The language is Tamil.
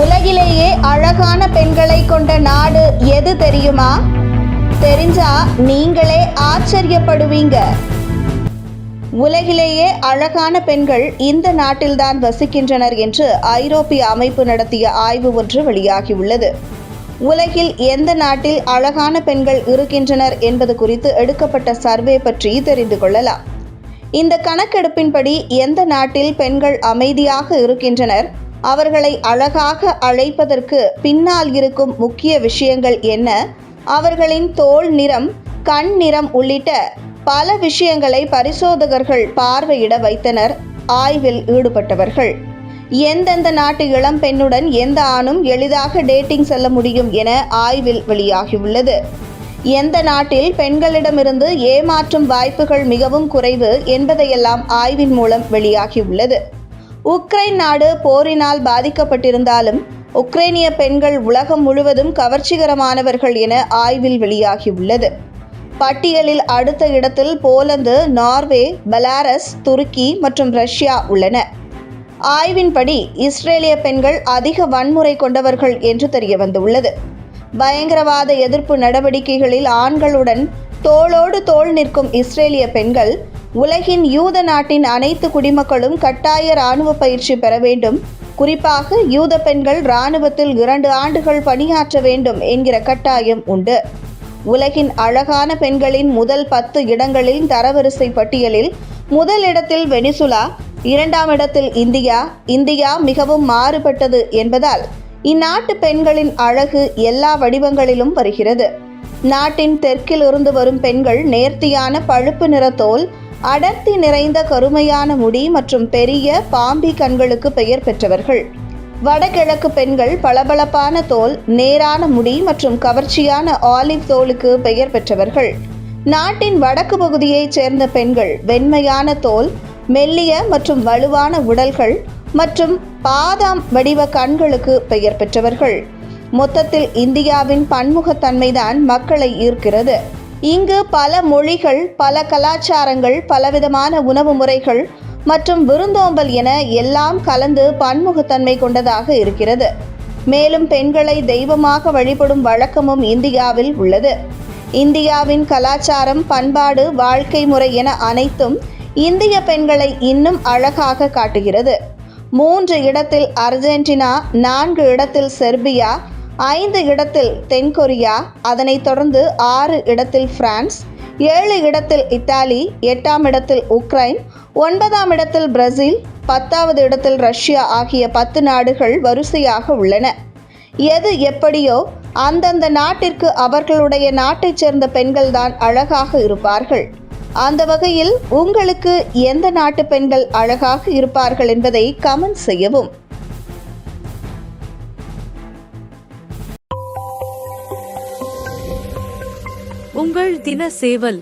உலகிலேயே அழகான பெண்களை கொண்ட நாடு எது தெரியுமா? தெரிஞ்சா நீங்களே ஆச்சரியப்படுவீங்க. உலகிலேயே அழகான பெண்கள் இந்த நாட்டில்தான் வசிக்கின்றனர் என்று ஐரோப்பிய அமைப்பு நடத்திய ஆய்வு ஒன்று வெளியாகியுள்ளது. உலகில் எந்த நாட்டில் அழகான பெண்கள் இருக்கின்றனர் என்பது குறித்து எடுக்கப்பட்ட சர்வே பற்றி தெரிந்து கொள்ளலாம். இந்த கணக்கெடுப்பின்படி எந்த நாட்டில் பெண்கள் அமைதியாக இருக்கின்றனர்? அவர்களை அழகாக அழைப்பதற்கு பின்னால் இருக்கும் முக்கிய விஷயங்கள் என்ன? அவர்களின் தோல் நிறம் கண் நிறம் உள்ளிட்ட பல விஷயங்களை பரிசோதகர்கள் பார்வையிட வைத்தனர். ஆய்வில் ஈடுபட்டவர்கள் எந்தெந்த நாட்டு இளம் பெண்ணுடன் எந்த ஆணும் எளிதாக டேட்டிங் செல்ல முடியும் என ஆய்வில் வெளியாகியுள்ளது. எந்த நாட்டில் பெண்களிடமிருந்து ஏமாற்றும் வாய்ப்புகள் மிகவும் குறைவு என்பதையெல்லாம் ஆய்வின் மூலம் வெளியாகியுள்ளது. உக்ரைன் நாடு போரினால் பாதிக்கப்பட்டிருந்தாலும் உக்ரைனிய பெண்கள் உலகம் முழுவதும் கவர்ச்சிகரமானவர்கள் என ஆய்வில் வெளியாகியுள்ளது. பட்டியலில் அடுத்த இடத்தில் போலந்து நார்வே பலாரஸ் துருக்கி மற்றும் ரஷ்யா உள்ளன. ஆய்வின்படி இஸ்ரேலிய பெண்கள் அதிக வன்முறை கொண்டவர்கள் என்று தெரிய வந்துள்ளது பயங்கரவாத எதிர்ப்பு நடவடிக்கைகளில் ஆண்களுடன் தோளோடு தோள் நிற்கும் இஸ்ரேலிய பெண்கள் உலகின் யூத நாட்டின் அனைத்து குடிமக்களும் கட்டாய இராணுவ பயிற்சி பெற வேண்டும். குறிப்பாக யூத பெண்கள் இராணுவத்தில் இரண்டு ஆண்டுகள் பணியாற்ற வேண்டும் என்கிற கட்டாயம் உண்டு. உலகின் அழகான பெண்களின் முதல் பத்து இடங்களின் தரவரிசை பட்டியலில் முதல் இடத்தில் வெனிசுலா இரண்டாம் இடத்தில் இந்தியா இந்தியா மிகவும் மாறுபட்டது என்பதால் இந்நாட்டு பெண்களின் அழகு எல்லா வடிவங்களிலும் வருகிறது. நாட்டின் தெற்கில் இருந்து வரும் பெண்கள் நேர்த்தியான பழுப்பு நிற தோல் அடர்த்தி நிறைந்த கருமையான முடி மற்றும் பெரிய பாம்பி கண்களுக்கு பெயர் பெற்றவர்கள். வடகிழக்கு பெண்கள் பளபளப்பான தோல் நேரான முடி மற்றும் கவர்ச்சியான ஆலிவ் தோலுக்கு பெயர் பெற்றவர்கள். நாட்டின் வடக்கு பகுதியைச் சேர்ந்த பெண்கள் வெண்மையான தோல் மெல்லிய மற்றும் வலுவான உடல்கள் மற்றும் பாதாம் வடிவ கண்களுக்கு பெயர் பெற்றவர்கள். மொத்தத்தில் இந்தியாவின் பன்முகத்தன்மைதான் மக்களை ஈர்க்கிறது. இங்கு பல மொழிகள் பல கலாச்சாரங்கள் பலவிதமான உணவு முறைகள் மற்றும் விருந்தோம்பல் என எல்லாம் கலந்து பன்முகத்தன்மை கொண்டதாக இருக்கிறது. மேலும் பெண்களை தெய்வமாக வழிபடும் வழக்கமும் இந்தியாவில் உள்ளது. இந்தியாவின் கலாச்சாரம் பண்பாடு வாழ்க்கை முறை என அனைத்தும் இந்திய பெண்களை இன்னும் அழகாக காட்டுகிறது. மூன்று இடத்தில் அர்ஜென்டினா நான்கு இடத்தில் செர்பியா ஐந்து இடத்தில் தென்கொரியா அதனைத் தொடர்ந்து ஆறு இடத்தில் பிரான்ஸ் ஏழு இடத்தில் இத்தாலி எட்டாம் இடத்தில் உக்ரைன் ஒன்பதாம் இடத்தில் பிரேசில் பத்தாவது இடத்தில் ரஷ்யா ஆகிய பத்து நாடுகள் வரிசையாக உள்ளன. எது எப்படியோ அந்தந்த நாட்டிற்கு அவர்களுடைய நாட்டைச் சேர்ந்த பெண்கள்தான் அழகாக இருப்பார்கள். அந்த வகையில் உங்களுக்கு எந்த நாட்டு பெண்கள் அழகாக இருப்பார்கள் என்பதை கமெண்ட் செய்யவும். உங்கள் தின சேவல்